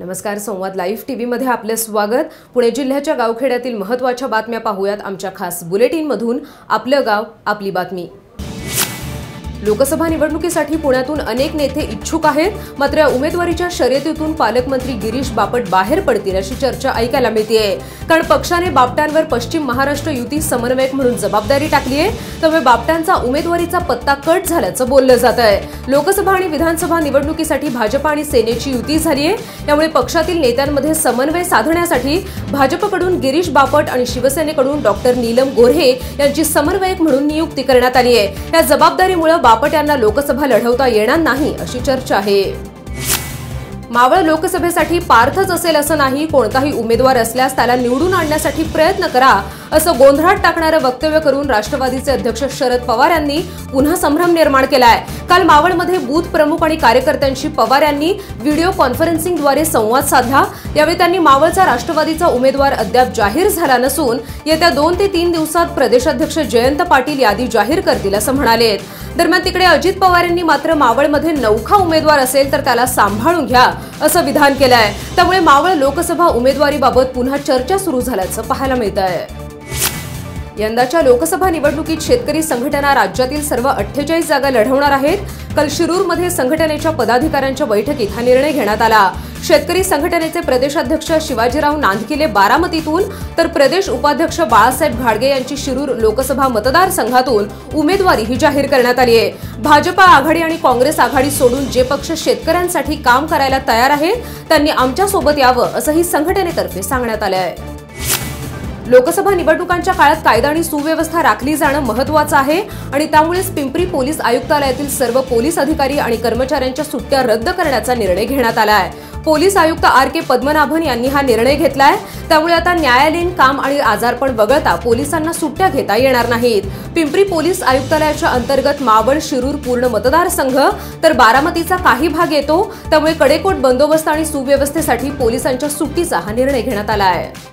नमस्कार संवाद लाईव्ह टीव्हीमध्ये आपले स्वागत. पुणे जिल्ह्याच्या गावखेड्यातील महत्त्वाच्या बातम्या पाहूयात आमच्या खास बुलेटिनमधून. आपलं गाव आपली बातमी. लोकसभा निवडणुकीसाठी पुण्यातून अनेक नेते इच्छुक आहेत. मात्र उमेदवारीच्या शर्यतीतून पालकमंत्री गिरीश बापट बाहेर पडतील अशी चर्चा ऐकायला मिळतेय. कारण पक्षाने बापटांवर पश्चिम महाराष्ट्र युती समन्वयक म्हणून जबाबदारी टाकली आहे. त्यामुळे बापटांचा उमेदवारीचा पत्ता कट झाल्याचं बोललं जात आहे लोकसभा आणि विधानसभा निवडणुकीसाठी भाजपा आणि सेनेची युती झाली आहे त्यामुळे पक्षातील नेत्यांमध्ये समन्वय साधण्यासाठी भाजपकडून गिरीश बापट आणि शिवसेनेकडून डॉक्टर नीलम गोऱ्हे यांची समन्वयक म्हणून नियुक्ती करण्यात आली आहे या जबाबदारीमुळे बापट यांना लोकसभा लढवता येणार नाही अशी चर्चा आहे. मावळ लोकसभेसाठी पार्थच असेल असं नाही कोणताही उमेदवार असल्यास त्याला निवडून आणण्यासाठी प्रयत्न करा. असं गोंधळात टाकणारं वक्तव्य करून राष्ट्रवादीचे अध्यक्ष शरद पवार यांनी पुन्हा संभ्रम निर्माण केलाय. काल मावळमध्ये बूथ प्रमुख आणि कार्यकर्त्यांशी पवार यांनी व्हिडिओ कॉन्फरन्सिंगद्वारे संवाद साधला. यावेळी त्यांनी मावळचा राष्ट्रवादीचा उमेदवार अद्याप जाहीर झाला नसून येत्या दोन ते तीन दिवसात प्रदेशाध्यक्ष जयंत पाटील यादी जाहीर करतील असं म्हणाले. दरम्यान तिकडे अजित पवार यांनी मात्र मावळमध्ये नौखा उमेदवार असेल तर त्याला सांभाळून घ्या असं विधान केलं आहे त्यामुळे मावळ लोकसभा उमेदवारीबाबत पुन्हा चर्चा सुरू झाल्याचं पाहायला मिळत आहे यंदाच्या लोकसभा निवडणुकीत शेतकरी संघटना राज्यातील सर्व अठ्ठेचाळीस जागा लढवणार आहेत. काल शिरूरमध्ये संघटनेच्या पदाधिकाऱ्यांच्या बैठकीत हा निर्णय घेण्यात आला. शेतकरी संघटनेचे प्रदेशाध्यक्ष शिवाजीराव नांदकिले बारामतीतून तर प्रदेश उपाध्यक्ष बाळासाहेब घाडगे यांची शिरूर लोकसभा मतदारसंघातून उमेदवारी ही जाहीर करण्यात आली आहे. भाजपा आघाडी आणि काँग्रेस आघाडी सोडून जे पक्ष शेतकऱ्यांसाठी काम करायला तयार आहेत त्यांनी आमच्यासोबत यावं असंही संघटनेतर्फे सांगण्यात आलं आहे. लोकसभा निवडणुकांच्या काळात कायदा आणि सुव्यवस्था राखली जाणं महत्वाचं आहे आणि त्यामुळेच पिंपरी पोलीस आयुक्तालयातील सर्व पोलीस अधिकारी आणि कर्मचाऱ्यांच्या सुट्ट्या रद्द करण्याचा निर्णय घेण्यात आला आहे. पोलीस आयुक्त आर के पद्मनाभन यांनी हा निर्णय घेतलाय. त्यामुळे आता न्यायालयीन काम आणि आजारपण वगळता पोलिसांना सुट्ट्या घेता येणार नाहीत. पिंपरी पोलीस आयुक्तालयाच्या अंतर्गत मावळ शिरूर पूर्ण मतदारसंघ तर बारामतीचा काही भाग येतो. त्यामुळे कडेकोट बंदोबस्त आणि सुव्यवस्थेसाठी पोलिसांच्या सुट्टीचा हा निर्णय घेण्यात आला आहे.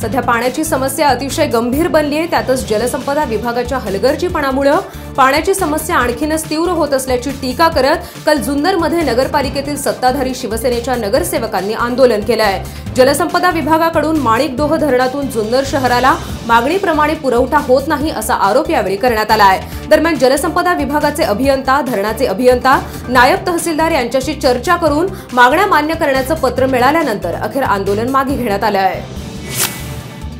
सध्या पाण्याची समस्या अतिशय गंभीर बनली आहे. त्यातच जलसंपदा विभागाच्या हलगर्जीपणामुळं पाण्याची समस्या आणखीनच तीव्र होत असल्याची टीका करत काल जुन्नरमध्ये नगरपालिकेतील सत्ताधारी शिवसेनेच्या नगरसेवकांनी आंदोलन केलं आहे जलसंपदा विभागाकडून माणिकडोह धरणातून जुन्नर शहराला मागणीप्रमाणे पुरवठा होत नाही असा आरोप यावेळी करण्यात आला आहे दरम्यान जलसंपदा विभागाचे अभियंता धरणाचे अभियंता नायब तहसीलदार यांच्याशी चर्चा करून मागण्या मान्य करण्याचं पत्र मिळाल्यानंतर अखेर आंदोलन मागे घेण्यात आलं आहे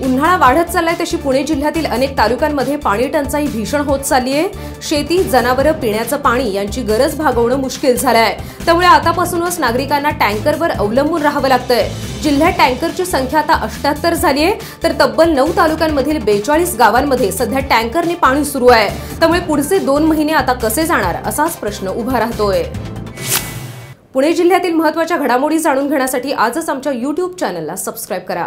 उन्हाळा वाढत चाललाय तशी पुणे जिल्ह्यातील अनेक तालुक्यांमध्ये पाणी टंचाई भीषण होत चालली आहे शेती जनावरं पिण्याचं पाणी यांची गरज भागवणं मुश्किल झालं आहे त्यामुळे आतापासूनच नागरिकांना टँकरवर अवलंबून राहावं लागतंय. जिल्ह्यात टँकरची संख्या आता अष्ट्याहत्तर झाली आहे तर तब्बल नऊ तालुक्यांमधील बेचाळीस गावांमध्ये सध्या टँकरने पाणी सुरू आहे. त्यामुळे पुढचे दोन महिने आता कसे जाणार असाच प्रश्न उभा राहतोय. पुणे जिल्ह्यातील महत्त्वाच्या घडामोडी जाणून घेण्यासाठी आजच आमच्या युट्यूब चॅनलला सबस्क्राईब करा.